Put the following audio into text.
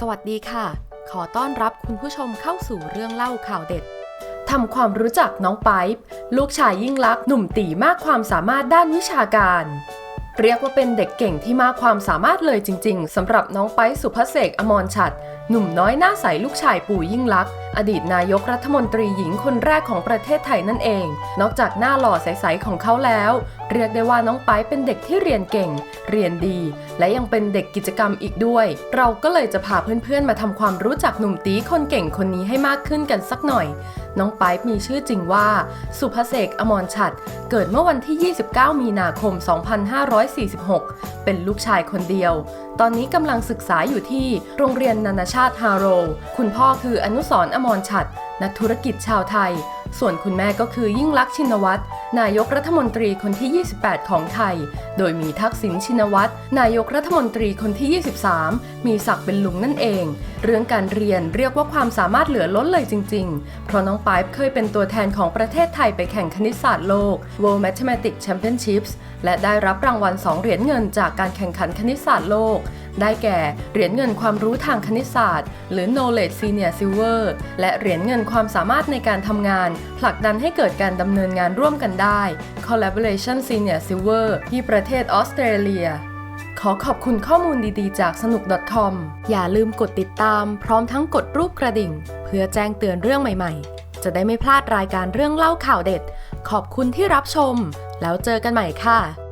สวัสดีค่ะ ขอต้อนรับคุณผู้ชมเข้าสู่เรื่องเล่าข่าวเด็ดทำความรู้จักน้องไปป์ลูกชายยิ่งลักษณ์หนุ่มตีมากความสามารถด้านวิชาการ เรียกว่าเป็นเด็กเก่งที่มากความสามารถเลยจริง ๆสำหรับน้องไปป์สุภเสกอมรชัด หนุ่มน้อยหน้าใสลูกชายปู่ยิ่งลักษณ์ อดีตนายกรัฐมนตรีหญิงคนแรกของประเทศไทยนั่นเอง นอกจากหน้าหล่อใสๆของเขาแล้ว เรียกได้ว่าน้องไปป์เป็นเด็กที่เรียนเก่ง เรียนดี และยังเป็นเด็กกิจกรรมอีกด้วย เราก็เลยจะพาเพื่อนๆ มาทำความรู้จักหนุ่มตีคนเก่งคนนี้ให้มากขึ้นกันสักหน่อย น้องไปป์มีชื่อจริงว่า สุภเสกอมรชัด เกิดเมื่อวันที่ 29 มีนาคม 2546 เป็นลูกชายคนเดียว ตอนนี้กำลังศึกษาอยู่ที่โรงเรียนนานาชาติฮาโร คุณพ่อคืออนุสรณ์อมรชัด นักธุรกิจชาวไทย ส่วนคุณแม่ก็คือยิ่งลักษณ์ชินวัตร นายกรัฐมนตรีคนที่ 28 ของไทย โดยมีทักษิณชินวัตร นายกรัฐมนตรีคนที่ 23 มีศักดิ์เป็นลุงนั่นเอง เรื่องการเรียนเรียกว่าความสามารถเหลือล้นเลยจริง ๆ เพราะน้องปายเคยเป็นตัวแทนของประเทศไทยไปแข่งคณิตศาสตร์โลก World Mathematics Championships และได้รับรางวัล 2 เหรียญเงินจากการแข่งขันคณิตศาสตร์โลก ได้แก่ เหรียญเงินความรู้ทางคณิตศาสตร์ หรือ Knowledge Senior Silver และเหรียญเงินความสามารถในการทำงาน ผลักดันให้เกิดการดำเนินงานร่วมกันได้ Collaboration Senior Silver ที่ประเทศออสเตรเลียขอขอบคุณข้อมูลดีๆ จากสนุก .com อย่าลืมกดติดตาม พร้อมทั้งกดรูปกระดิ่ง เพื่อแจ้งเตือนเรื่องใหม่ๆ จะได้ไม่พลาดรายการเรื่องเล่าข่าวเด็ด ขอบคุณที่รับชม แล้วเจอกันใหม่ค่ะ